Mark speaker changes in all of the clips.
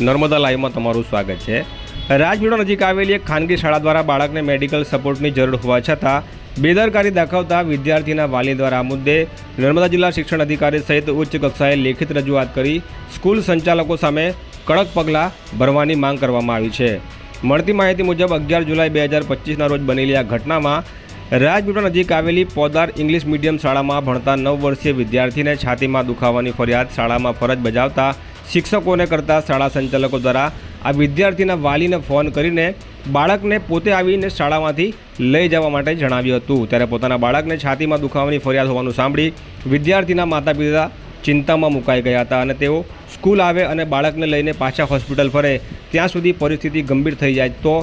Speaker 1: નર્મદા લાઈવમાં તમારું સ્વાગત છે. રાજપીપળા નજીક આવેલી એક ખાનગી શાળા દ્વારા બાળકને મેડિકલ સપોર્ટની જરૂર હોવા છતાં બેદરકારી દાખવતા વિદ્યાર્થીના વાલી દ્વારા આ મુદ્દે નર્મદા જિલ્લા શિક્ષણ અધિકારી સહિત ઉચ્ચ કક્ષાએ લેખિત રજૂઆત કરી સ્કૂલ સંચાલકો સામે કડક પગલાં ભરવાની માંગ કરવામાં આવી છે. મળતી માહિતી મુજબ અગિયાર જુલાઈ બે હજાર પચીસના રોજ બનેલી આ ઘટનામાં રાજપીપળા નજીક આવેલી પોદાર ઇંગ્લિશ મીડિયમ શાળામાં ભણતા નવ વર્ષીય વિદ્યાર્થીને છાતીમાં દુખાવાની ફરિયાદ શાળામાં ફરજ બજાવતા શિક્ષકોને કરતાં શાળા સંચાલકો દ્વારા આ વિદ્યાર્થીના વાલીને ફોન કરીને બાળકને પોતે આવીને શાળામાંથી લઈ જવા માટે જણાવ્યું હતું. ત્યારે પોતાના બાળકને છાતીમાં દુખાવાની ફરિયાદ હોવાનું સાંભળી વિદ્યાર્થીના માતા પિતા ચિંતામાં મુકાઈ ગયા હતા અને તેઓ સ્કૂલ આવે અને બાળકને લઈને પાછા હોસ્પિટલ ફરે. ત્યાં સુધી પરિસ્થિતિ ગંભીર થઈ જાય તો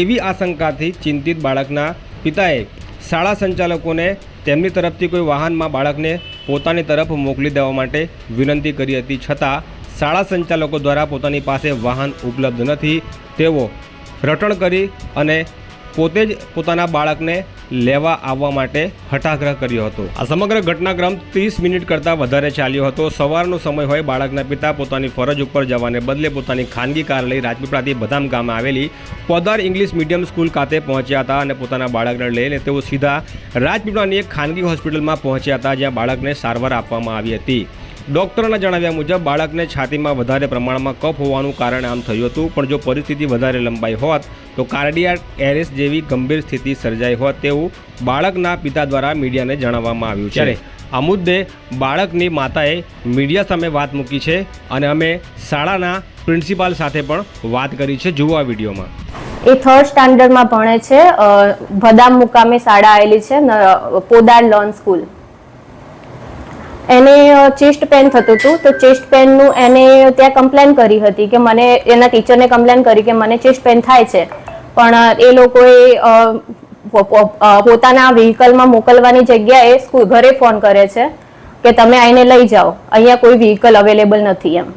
Speaker 1: એવી આશંકાથી ચિંતિત બાળકના પિતાએ શાળા સંચાલકોને તેમની તરફથી કોઈ વાહનમાં બાળકને પોતાની તરફ મોકલી દેવા માટે વિનંતી કરી હતી. છતાં શાળા સંચાલકો દ્વારા પોતાની પાસે વાહન ઉપલબ્ધ નથી. તેઓ રટણ કરી અને પોતે જ પોતાના બાળકને લેવા આવવા માટે હઠાગ્રહ કર્યો હતો. આ સમગ્ર ઘટનાક્રમ ત્રીસ મિનિટ કરતાં વધારે ચાલ્યો હતો. સવારનો સમય હોય બાળકના પિતા પોતાની ફરજ ઉપર જવાને બદલે પોતાની ખાનગી કાર લઈ રાજપીપળાથી બદામ ગામે આવેલી પોદાર ઇંગ્લિશ મીડિયમ સ્કૂલ ખાતે પહોંચ્યા હતા અને પોતાના બાળકને લઈને તેઓ સીધા રાજપીપળાની એક ખાનગી હોસ્પિટલમાં પહોંચ્યા હતા, જ્યાં બાળકને સારવાર આપવામાં આવી હતી. ડોક્ટરોના જણાવ્યા મુજબ બાળકને છાતીમાં વધારે પ્રમાણમાં કફ હોવાનું કારણ આમ થયું હતું પણ જો પરિસ્થિતિ વધારે લંબાઈ હોત તો કાર્ડિયાક એરેસ જેવી ગંભીર સ્થિતિ સર્જાઈ હોત તેવું બાળકના પિતા દ્વારા મીડિયાને જણાવવામાં આવ્યું છે. આ મુદ્દે બાળકની માતાએ મીડિયા સામે વાત મૂકી છે અને અમે શાળાના પ્રિન્સિપાલ સાથે પણ વાત કરી છે. જુઓ આ વિડીયોમાં.
Speaker 2: એ થર્ડ સ્ટાન્ડર્ડમાં ભણે છે ભદામ મુકામે શાળા આવેલી છે પોદાર લોન સ્કૂલ એને ચેસ્ટ પેન થતું હતું, તો ચેસ્ટ પેનનું એને ત્યાં કમ્પ્લેન કરી હતી કે મને, એના ટીચરને કમ્પ્લેન કરી કે મને ચેસ્ટ પેન થાય છે. પણ, એ લોકોએ પોતાના વ્હીકલમાં મોકલવાની જગ્યાએ સ્કૂલ ઘરે ફોન કરે છે કે તમે આઈને લઈ જાઓ. અહીંયા કોઈ વ્હીકલ અવેલેબલ નથી એમ.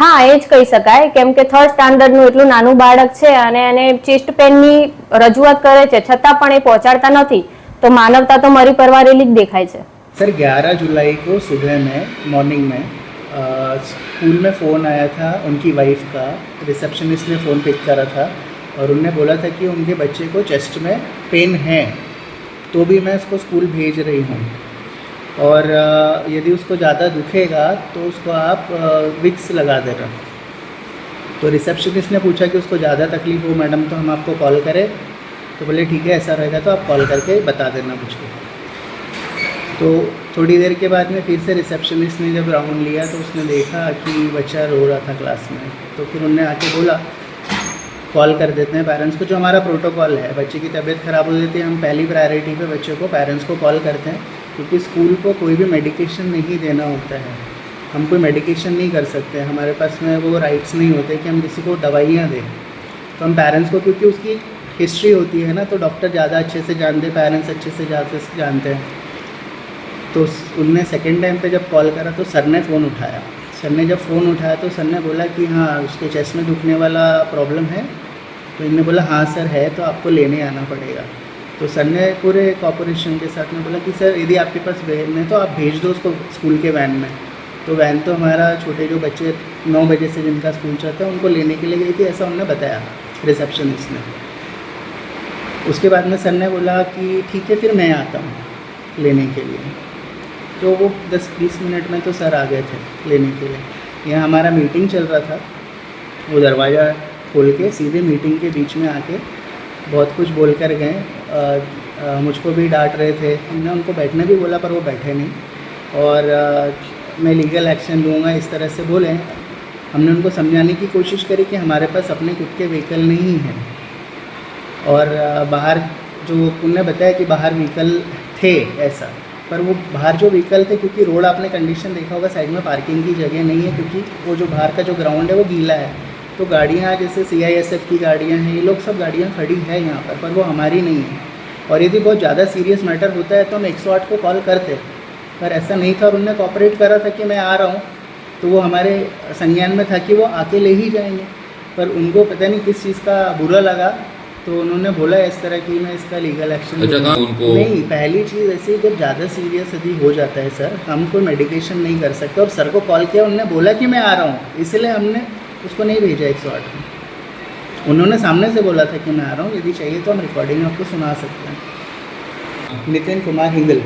Speaker 2: હા, એ જ કહી શકાય. કેમ કે થર્ડ સ્ટાન્ડર્ડનું એટલું નાનું બાળક છે અને એને ચેસ્ટ પેનની રજૂઆત કરે છે. છતાં પણ એ પહોંચાડતા નથી. તો માનવતા તો મરી પરવારેલી જ દેખાય છે.
Speaker 3: सर 11 जुलाई को सुबह में मॉर्निंग में स्कूल में फ़ोन आया था उनकी वाइफ का। रिसेप्शनिस्ट ने फ़ोन पिक करा था और उनने बोला था कि उनके बच्चे को चेस्ट में पेन है तो भी मैं उसको स्कूल भेज रही हूँ। और यदि उसको ज़्यादा दुखेगा तो उसको आप विक्स लगा देना। तो रिसेप्शनिस्ट ने पूछा कि उसको ज़्यादा तकलीफ़ हो, मैडम तो हम आपको कॉल करें। तो बोले, ठीक है, ऐसा रहेगा तो आप कॉल करके बता देना मुझको। तो थोड़ी देर के बाद में फिर से रिसेप्शनिस्ट ने जब राउंड लिया तो उसने देखा कि बच्चा रो रहा था क्लास में। तो फिर उनने आके बोला कॉल कर देते हैं पेरेंट्स को, जो हमारा प्रोटोकॉल है। बच्चे की तबीयत ख़राब हो जाती है, हम पहली प्रायोरिटी पे बच्चे को पेरेंट्स को कॉल करते हैं, क्योंकि स्कूल को कोई भी मेडिकेशन नहीं देना होता है। हम कोई मेडिकेशन नहीं कर सकते। हमारे पास में वो राइट्स नहीं होते कि हम किसी को दवाइयाँ दें। तो हम पेरेंट्स को, क्योंकि उसकी हिस्ट्री होती है ना तो डॉक्टर ज़्यादा अच्छे से जानते पेरेंट्स अच्छे से ज़्यादा जानते हैं। तो उनने सेकेंड टाइम पे जब कॉल करा तो सर ने फ़ोन उठाया। सर ने जब फ़ोन उठाया तो सर ने बोला कि हाँ उसके चेस्ट में दुखने वाला प्रॉब्लम है। तो इनने बोला हाँ सर है तो आपको लेने आना पड़ेगा। तो सर ने पूरे कॉपोरेशन के साथ में बोला कि सर यदि आपके पास वैन है तो आप भेज दो उसको स्कूल के वैन में। तो वैन तो हमारा छोटे जो बच्चे नौ बजे से जिनका स्कूल चलता है, उनको लेने के लिए गई थी, ऐसा उन्होंने बताया रिसेप्शनिस्ट ने। उसके बाद में सर ने बोला कि ठीक है, फिर मैं आता हूँ लेने के लिए। तो वो दस बीस मिनट में तो सर आ गए थे लेने के लिए। यहाँ हमारा मीटिंग चल रहा था। वो दरवाज़ा खोल के सीधे मीटिंग के बीच में आके बहुत कुछ बोल कर गए। मुझको भी डांट रहे थे। हमने उनको बैठने भी बोला पर वो बैठे नहीं। और अ, मैं लीगल एक्शन लूँगा इस तरह से बोले। हमने उनको समझाने की कोशिश करी कि हमारे पास अपने खुद के व्हीकल नहीं हैं। और अ, बाहर जो उनने बताया कि बाहर व्हीकल थे ऐसा। पर वो बाहर जो व्हीकल थे, क्योंकि रोड आपने कंडीशन देखा होगा साइड में पार्किंग की जगह नहीं है, क्योंकि वो जो बाहर का जो ग्राउंड है, वो गीला है। तो गाड़ियाँ, जैसे सीआईएसएफ की गाड़ियाँ हैं, ये लोग सब गाड़ियाँ खड़ी है यहाँ पर पर वो हमारी नहीं है। और यदि बहुत ज़्यादा सीरियस मैटर होता है तो हम 108 को कॉल करते पर ऐसा नहीं था और उनने कॉपरेट करा था कि मैं आ रहा हूँ तो वो हमारे संज्ञान में था कि वो आके ले ही जाएँगे। पर उनको पता नहीं किस चीज़ का बुरा लगा तो उन्होंने बोला इस तरह की मैं इसका लीगल एक्शन
Speaker 4: अच्छा, उनको-
Speaker 3: नहीं पहली चीज़ ऐसी जब ज़्यादा सीरियस यदि हो जाता है सर हम कोई मेडिकेशन नहीं कर सकते। और सर को कॉल किया उन्होंने बोला कि मैं आ रहा हूँ इसलिए हमने उसको नहीं भेजा एक सौ आठ में। उन्होंने सामने से बोला था कि मैं आ रहा हूँ यदि चाहिए तो हम रिकॉर्डिंग आपको सुना सकते हैं। नितिन कुमार हिंगल।